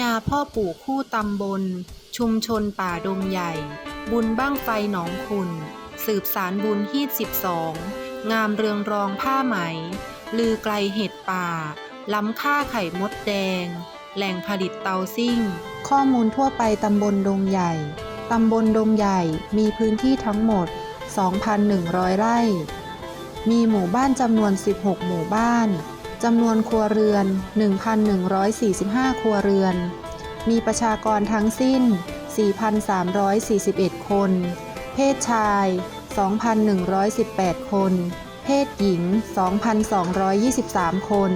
ยาพ่อปู่คู่ตำบล ชุมชนป่าดงใหญ่ บุญบ้างไฟหนองขุนสืบสารบุญฮีดสิบสองงามเรืองรองผ้าไหม ลือไกลเห็ดป่า ล้ำค่าไข่มดแดง แหล่งผลิตเตาซิ่ง ข้อมูลทั่วไปตำบลดงใหญ่ ตำบลดงใหญ่มีพื้นที่ทั้งหมด 2,100 ไร่ มีหมู่บ้านจำนวน 16 หมู่บ้าน จำนวนครัวเรือน 1,145 ครัวเรือน มีประชากรทั้งสิ้น 4,341 คน เพศชาย 2,118 คน เพศหญิง 2,223 คน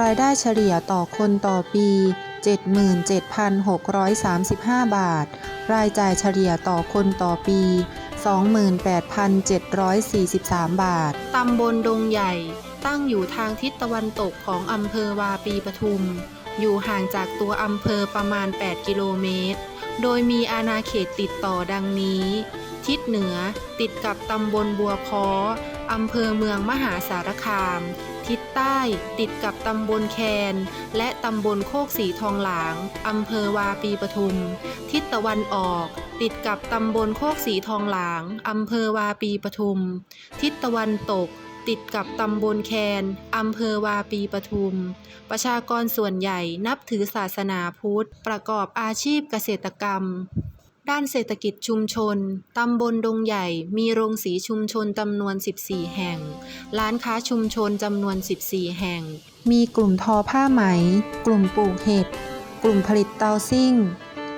รายได้เฉลี่ยต่อคนต่อปี 77,635 บาท รายจ่ายเฉลี่ยต่อคนต่อปี 28,743 บาท ตำบลดงใหญ่ ตั้งอยู่ทางทิศตะวันตกของอำเภอวาปีปทุม อยู่ห่างจากตัวอำเภอประมาณ 8 กิโลเมตร โดยมีอาณาเขตติดต่อดังนี้ ทิศเหนือติดกับตำบลบัวคออำเภอเมืองมหาสารคาม ทิศใต้ติดกับตำบลแคน และตำบลโคกสีทองหลางอำเภอวาปีปทุม ทิศตะวันออก ติดกับตำบลโคกสีทองหลาง อำเภอวาปีปทุม ทิศตะวันตก ติดกับตำบลแคน อำเภอวาปีปทุม ประชากรส่วนใหญ่นับถือศาสนาพุทธ ประกอบอาชีพเกษตรกรรม ด้านเศรษฐกิจชุมชน ตำบลดงใหญ่ มีโรงสีชุมชนจำนวน 14 แห่ง ร้านค้าชุมชนจำนวน 14 แห่ง มีกลุ่มทอผ้าไหม กลุ่มปลูกเห็ด กลุ่มผลิตเตาซิ่ง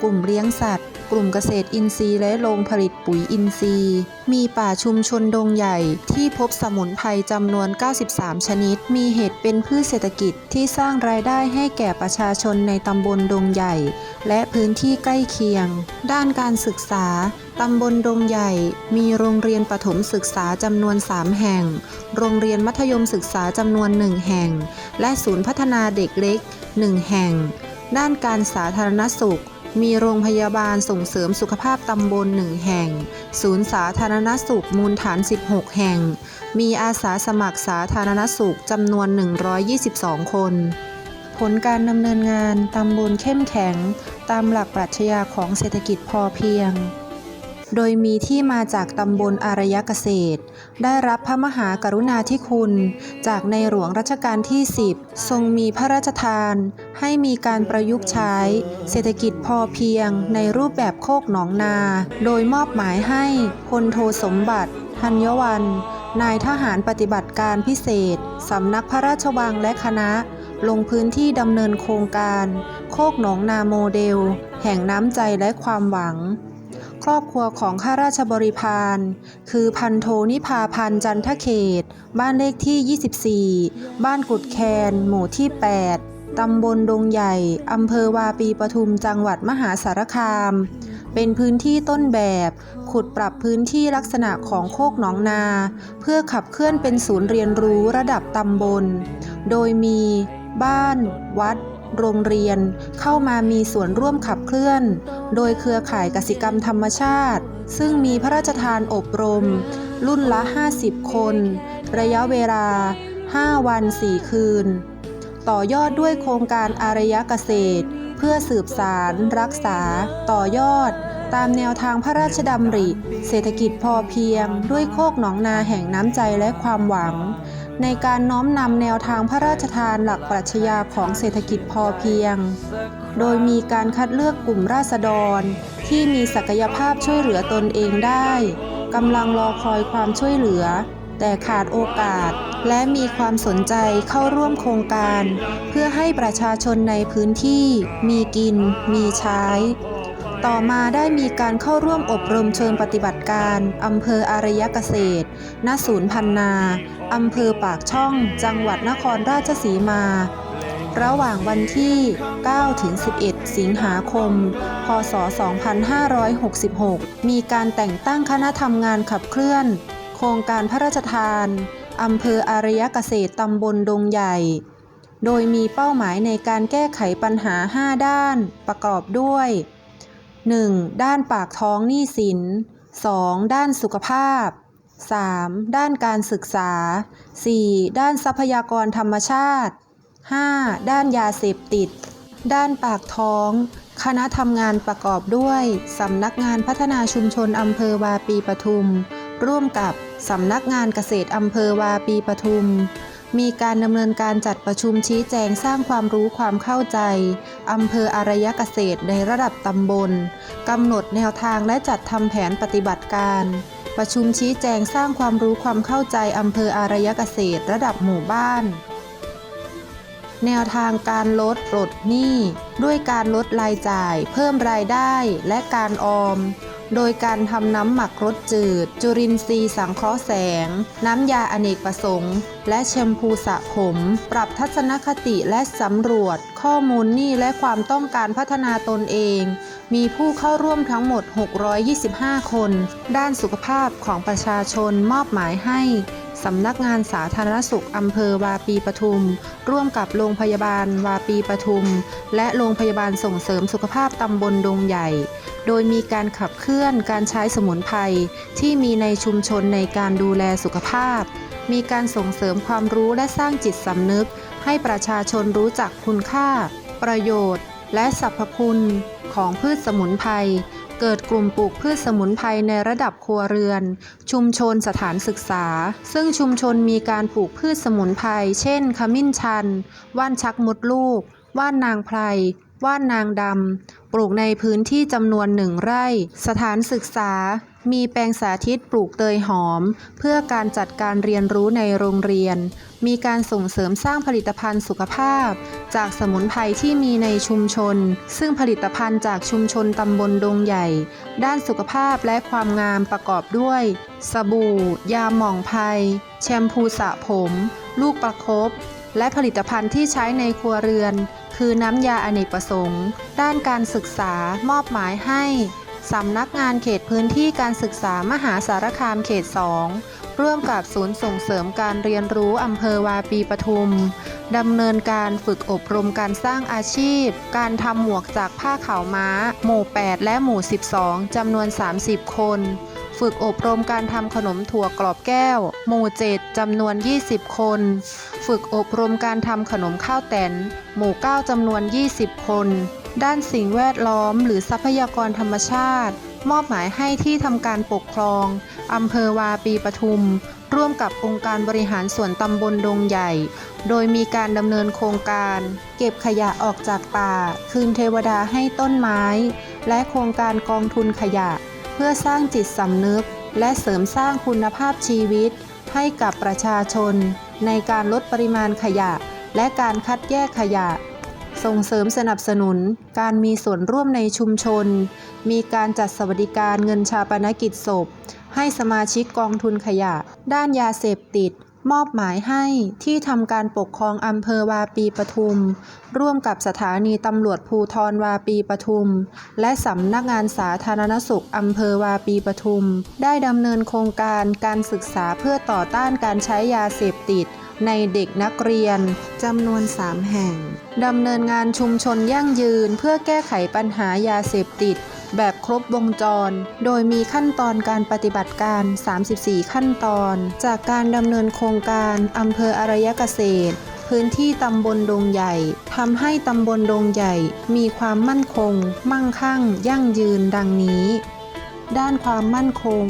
กลุ่มเลี้ยงสัตว์ กลุ่มเกษตรอินทรีย์และโรงผลิตปุ๋ยอินทรีย์ มีป่าชุมชนดงใหญ่ที่พบสมุนไพรจำนวน 93 ชนิด มีเห็ดเป็นพืชเศรษฐกิจที่สร้างรายได้ให้แก่ประชาชนในตำบลดงใหญ่ และพื้นที่ใกล้เคียง ด้านการศึกษาตำบลดงใหญ่ มีโรงเรียนประถมศึกษาจำนวน 3 แห่ง โรงเรียนมัธยมศึกษาจำนวน 1 แห่ง และศูนย์พัฒนาเด็กเล็ก 1 แห่ง ด้านการสาธารณสุข มีโรงพยาบาลส่งเสริมสุขภาพตำบลหนึ่งแห่ง ศูนย์สาธารณสุขมูลฐาน 16 แห่ง มีอาสาสมัครสาธารณสุขจำนวน 122 คน ผลการดำเนินงานตำบลเข้มแข็ง ตามหลักปรัชญาของเศรษฐกิจพอเพียง โดยมีที่มาจากตำบลอารยเกษตร ได้รับพระมหากรุณาธิคุณ จากในหลวงรัชกาลที่ 10 ทรงมีพระราชทาน ให้มีการประยุกต์ใช้ เศรษฐกิจพอเพียงในรูปแบบโคกหนองนา โดยมอบหมายให้พลโทสมบัติธัญวัน นายทหารปฏิบัติการพิเศษ สำนักพระราชวังและคณะ ลงพื้นที่ดำเนินโครงการ โคกหนองนาโมเดล แห่งน้ำใจและความหวัง ครอบครัวของข้าราชบริพารคือพันโทนิพาพันจันทเขต บ้านเลขที่ 24 บ้านกุดแคน หมู่ที่ 8 ตำบลดงใหญ่ อำเภอวาปีปทุมจังหวัดมหาสารคาม เป็นพื้นที่ต้นแบบ ขุดปรับพื้นที่ลักษณะของโคกหนองนา เพื่อขับเคลื่อนเป็นศูนย์เรียนรู้ระดับตำบล โดยมี บ้าน วัด โรงเรียนเข้ามามีส่วนร่วมขับเคลื่อน โดยเครือข่ายกสิกรรมธรรมชาติ ซึ่งมีพระราชทานอบรม รุ่นละ 50 คน ระยะเวลา 5 วัน 4 คืน ต่อยอดด้วยโครงการอารยเกษตร เพื่อสืบสาร รักษา ต่อยอด ตามแนวทางพระราชดำริ เศรษฐกิจพอเพียง ด้วยโคกหนองนาแห่งน้ำใจและความหวัง ในการน้อมนำแนวทางพระราชทานหลักปรัชญาของเศรษฐกิจพอเพียง โดยมีการคัดเลือกกลุ่มราษฎร ที่มีศักยภาพช่วยเหลือตนเองได้กำลังรอคอยความช่วยเหลือ แต่ขาดโอกาส และมีความสนใจเข้าร่วมโครงการ เพื่อให้ประชาชนในพื้นที่มีกิน มีใช้ ต่อมาได้มีการเข้าร่วมอบรมเชิงปฏิบัติการอำเภออารยเกษตร ณ ศูนย์พันนาอำเภอปากช่อง จังหวัดนครราชสีมา ระหว่างวันที่ 9 ถึง 11 สิงหาคม พศ 2566 มีการแต่งตั้งคณะทำงานขับเคลื่อน โครงการพระราชทานอำเภออารยเกษตรตำบลดงใหญ่ โดยมีเป้าหมายในการแก้ไขปัญหา 5 ด้าน ประกอบด้วย 1. ด้านปากท้องหนี้สิน 2. ด้านสุขภาพ 3. ด้านการศึกษา 4. ด้านทรัพยากรธรรมชาติ 5. ด้านยาเสพติด ด้านปากท้อง คณะทำงานประกอบด้วยสำนักงานพัฒนาชุมชนอำเภอวาปีปทุม ร่วมกับสำนักงานเกษตรอำเภอวาปีปทุม มีการดำเนินการจัดประชุมชี้แจงสร้างความรู้ความเข้าใจอำเภออารยเกษตรในระดับตำบลกำหนดแนวทางและจัดทำแผนปฏิบัติการ ประชุมชี้แจงสร้างความรู้ความเข้าใจอำเภออารยเกษตรระดับหมู่บ้าน แนวทางการลดปลดหนี้ ด้วยการลดรายจ่าย เพิ่มรายได้และการออม โดยการทำน้ำหมักรสจืด จุรินทรีย์สังเคราะห์แสง น้ำยาอเนกประสงค์ และแชมพูสระผม ปรับทัศนคติและสำรวจ ข้อมูลหนี้และความต้องการพัฒนาตนเอง มีผู้เข้าร่วมทั้งหมด 625 คน ด้านสุขภาพของประชาชนมอบหมายให้สำนักงานสาธารณสุขอำเภอวาปีปทุม ร่วมกับโรงพยาบาลวาปีปทุม และโรงพยาบาลส่งเสริมสุขภาพตำบลดงใหญ่ โดยมีการขับเคลื่อนการใช้สมุนไพรที่มีในชุมชนในการดูแลสุขภาพ มีการส่งเสริมความรู้และสร้างจิตสำนึก ให้ประชาชนรู้จักคุณค่า ประโยชน์ และสรรพคุณของพืชสมุนไพรเกิดกลุ่มปลูกพืชสมุนไพรในระดับครัวเรือน ชุมชนสถานศึกษา ซึ่งชุมชนมีการปลูกพืชสมุนไพรเช่น ขมิ้นชัน ว่านชักมดลูก ว่านนางไพร ว่านนางดำ ปลูกในพื้นที่จำนวนหนึ่งไร่ สถานศึกษา มีแปลงสาธิตปลูกเตยหอม เพื่อการจัดการเรียนรู้ในโรงเรียน มีการส่งเสริมสร้างผลิตภัณฑ์สุขภาพ จากสมุนไพรที่มีในชุมชน ซึ่งผลิตภัณฑ์จากชุมชนตำบลดงใหญ่ ด้านสุขภาพและความงามประกอบด้วย สบู่ ยาหม่องไพรแชมพูสระผม ลูกประคบ และผลิตภัณฑ์ที่ใช้ในครัวเรือน คือน้ำยาอเนกประสงค์ ด้านการศึกษามอบหมายให้สำนักงานเขตพื้นที่การศึกษามหาสารคามเขต 2 ร่วมกับศูนย์ส่งเสริมการเรียนรู้อำเภอวาปีปทุมดำเนินการฝึกอบรมการสร้างอาชีพ การทำหมวกจากผ้าขาวม้า หมู่ 8 และหมู่ 12จำนวน 30 คน ฝึกอบรมการทำขนมถั่วกรอบแก้ว หมู่7จำนวน 20 คน ฝึกอบรมการทำขนมข้าวแตน หมู่ 9จำนวน 20 คน ด้านสิ่งแวดล้อม หรือทรัพยากรธรรมชาติ มอบหมายให้ที่ทำการปกครองอำเภอวาปีปทุม ร่วมกับองค์การบริหารส่วนตำบลดงใหญ่ โดยมีการดำเนินโครงการ เก็บขยะออกจากป่า คืนเทวดาให้ต้นไม้ และโครงการกองทุนขยะ พื่อสร้างจิตสำนึก และเสริมสร้างคุณภาพชีวิต ให้กับประชาชน ในการลดปริมาณขยะ และการคัดแยกขยะ ส่งเสริมสนับสนุน การมีส่วนร่วมในชุมชน มีการจัดสวัสดิการเงินชาปนกิจศพ ให้สมาชิกกองทุนขยะ ด้านยาเสพติด มอบหมายให้ที่ทำการปกครองอำเภอวาปีปทุม ร่วมกับสถานีตำรวจภูทรวาปีปทุม และสำนักงานสาธารณสุขอำเภอวาปีปทุม ได้ดำเนินโครงการการศึกษาเพื่อต่อต้านการใช้ยาเสพติดในเด็กนักเรียนจำนวน 3 แห่ง ดำเนินงานชุมชนยั่งยืนเพื่อแก้ไขปัญหายาเสพติด แบบครบวงจร โดยมีขั้นตอนการปฏิบัติการ 34 ขั้นตอน จากการดำเนินโครงการอำเภออารยเกษตร พื้นที่ตำบลดงใหญ่ทำให้ตำบลดงใหญ่ มีความมั่นคง มั่งคั่ง ยั่งยืนดังนี้ ด้านความมั่นคง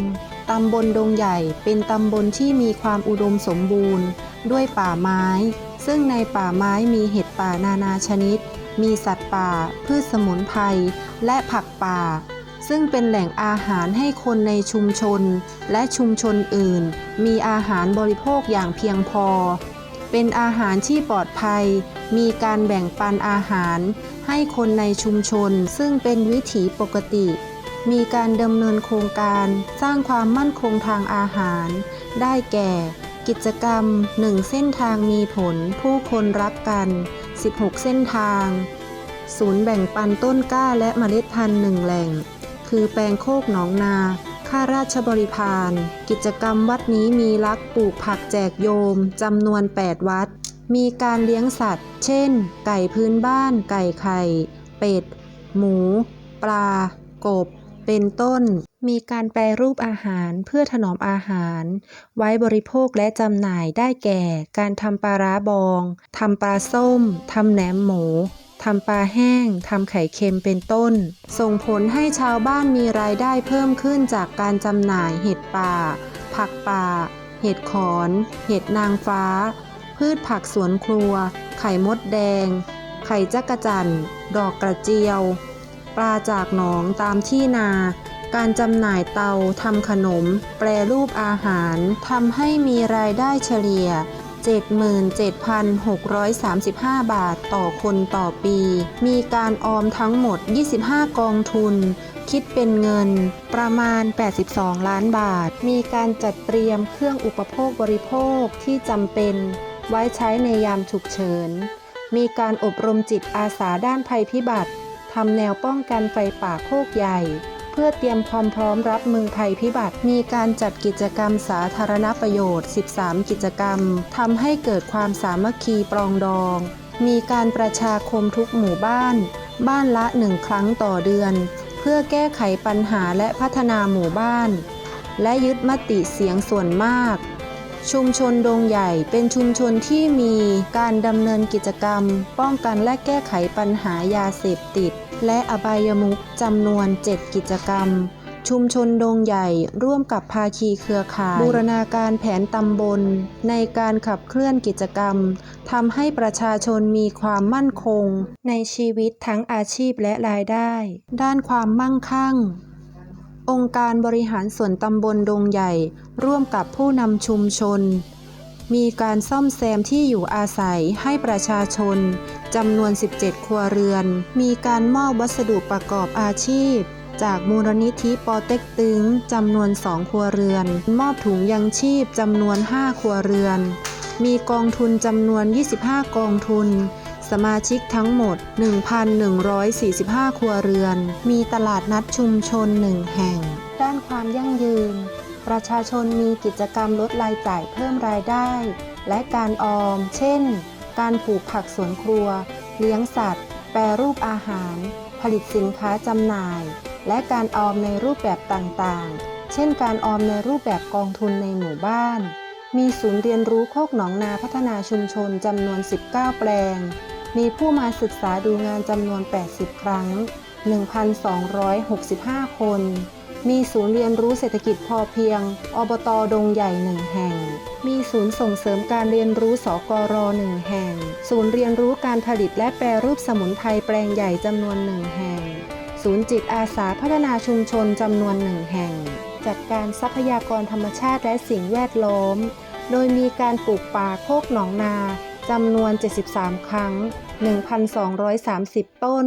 ตำบลดงใหญ่เป็นตำบลที่มีความอุดมสมบูรณ์ ด้วยป่าไม้ ซึ่งในป่าไม้มีเห็ดป่านานาชนิด มีสัตว์ป่า พืชสมุนไพร และผักป่า ซึ่งเป็นแหล่งอาหารให้คนในชุมชน และชุมชนอื่น มีอาหารบริโภคอย่างเพียงพอ เป็นอาหารที่ปลอดภัย มีการแบ่งปันอาหาร ให้คนในชุมชน ซึ่งเป็นวิถีปกติ มีการดำเนินโครงการสร้างความมั่นคงทางอาหาร ได้แก่ กิจกรรม1เส้นทางมีผลผู้คนรักกัน 16 เส้นทาง ศูนย์แบ่งปันต้นกล้าและเมล็ดพันธุ์หนึ่งแหล่ง คือแปลงโคกหนองนาข้าราชบริพาร กิจกรรมวัดนี้มีลักปลูกผักแจกโยมจำนวน 8 วัด มีการเลี้ยงสัตว์ เช่น ไก่พื้นบ้าน ไก่ไข่ เป็ด หมู ปลา กบ เป็นต้น มีการแปรรูปอาหารเพื่อถนอมอาหาร ไว้บริโภคและจำหน่ายได้แก่ การทำปลาร้าบอง ทำปลาส้ม ทำแหนมหมู ทำปลาแห้ง ทำไข่เค็มเป็นต้น ส่งผลให้ชาวบ้านมีรายได้เพิ่มขึ้นจากการจำหน่ายเห็ดป่า ผักป่า เห็ดขอน เห็ดนางฟ้า พืชผักสวนครัว ไข่มดแดง ไข่จักระจันดอกกระเจียว ปลาจากหนองตามที่นา การจำหน่ายเตาทำขนม แปรรูปอาหารทำให้มีรายได้เฉลี่ย 77,635 บาทต่อคนต่อปี มีการออมทั้งหมด 25 กองทุน คิดเป็นเงินประมาณ 82 ล้านบาท มีการจัดเตรียมเครื่องอุปโภคบริโภคที่จำเป็น ไว้ใช้ในยามฉุกเฉิน มีการอบรมจิตอาสาด้านภัยพิบัติทำแนวป้องกันไฟป่าโคกใหญ่ พื่อเตรียมความพร้อมรับมือภัยพิบัติ มีการจัดกิจกรรมสาธารณประโยชน์ 13 กิจกรรมทำให้เกิดความสามัคคีปรองดอง มีการประชาคมทุกหมู่บ้าน บ้านละหนึ่งครั้งต่อเดือน เพื่อแก้ไขปัญหาและพัฒนาหมู่บ้าน และยึดมติเสียงส่วนมากชุมชนดงใหญ่เป็นชุมชนที่มีการดำเนินกิจกรรม ป้องกันและแก้ไขปัญหายาเสพติด และอบายมุขจำนวน 7 กิจกรรม ชุมชนดงใหญ่ร่วมกับภาคีเครือข่าย บูรณาการแผนตำบล ในการขับเคลื่อนกิจกรรมทำให้ประชาชนมีความมั่นคง ในชีวิตทั้งอาชีพและรายได้ ด้านความมั่งคั่งองค์การบริหารส่วนตำบลดงใหญ่ ร่วมกับผู้นำชุมชน มีการซ่อมแซมที่อยู่อาศัยให้ประชาชนจำนวน 17 ครัวเรือน มีการมอบวัสดุประกอบอาชีพ จากมูลนิธิปอเต็กตึงจำนวน 2 ครัวเรือน มอบถุงยังชีพจำนวน 5 ครัวเรือน มีกองทุนจำนวน 25 กองทุนสมาชิกทั้งหมด 1,145 ครัวเรือน มีตลาดนัดชุมชนหนึ่งแห่ง ด้านความยั่งยืน ประชาชนมีกิจกรรมลดรายจ่ายเพิ่มรายได้ และการออม เช่น การปลูกผักสวนครัว เลี้ยงสัตว์ แปรรูปอาหาร ผลิตสินค้าจำหน่าย และการออมในรูปแบบต่างๆ เช่น การออมในรูปแบบกองทุนในหมู่บ้าน มีศูนย์เรียนรู้โคกหนองนาพัฒนาชุมชนจำนวน 19 แปลง มีผู้มาศึกษาดูงานจำนวน 80 ครั้ง 1,265 คน มีศูนย์เรียนรู้เศรษฐกิจพอเพียง อบตดงใหญ่หนึ่งแห่ง มีศูนย์ส่งเสริมการเรียนรู้สกรหนึ่งแห่ง ศูนย์เรียนรู้การผลิตและแปรรูปสมุนไพรแปลงใหญ่จำนวนหนึ่งแห่ง ศูนย์จิตอาสาพัฒนาชุมชนจำนวนหนึ่งแห่ง จัดการทรัพยากรธรรมชาติและสิ่งแวดล้อม โดยมีการปลูกป่าโคกหนองนาจำนวน 73 ครั้ง 1,230 ต้น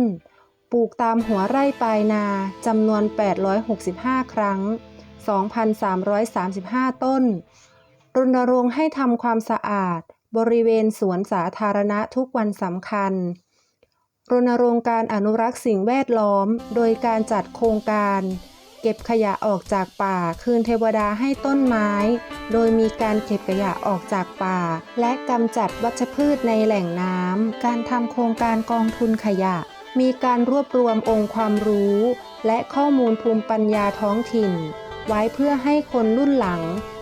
ปลูกตามหัวไร่ปลายนาจำนวน 865 ครั้ง 2,335 ต้น รณรงค์ให้ทำความสะอาด บริเวณสวนสาธารณะทุกวันสำคัญ รณรงค์การอนุรักษ์สิ่งแวดล้อม โดยการจัดโครงการ เก็บขยะออกจากป่า คืนเทวดาให้ต้นไม้ โดยมีการเก็บขยะออกจากป่า และกำจัดวัชพืชในแหล่งน้ำ การทำโครงการกองทุนขยะ มีการรวบรวมองค์ความรู้ และข้อมูลภูมิปัญญาท้องถิ่น ไว้เพื่อให้คนรุ่นหลัง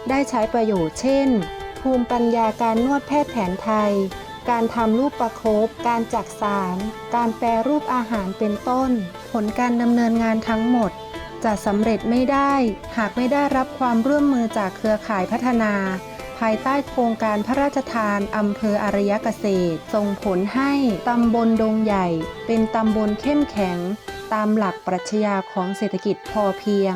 ได้ใช้ประโยชน์เช่น ภูมิปัญญาการนวดแพทย์แผนไทย การทำรูปประคบการจักสาร การแปรรูปอาหารเป็นต้น ผลการดำเนินงานทั้งหมด จะสำเร็จไม่ได้ หากไม่ได้รับความร่วมมือจากเครือข่ายพัฒนา ภายใต้โครงการพระราชทานอำเภออารยเกษตร ส่งผลให้ตำบลดงใหญ่ เป็นตำบลเข้มแข็ง ตามหลักปรัชญาของเศรษฐกิจพอเพียง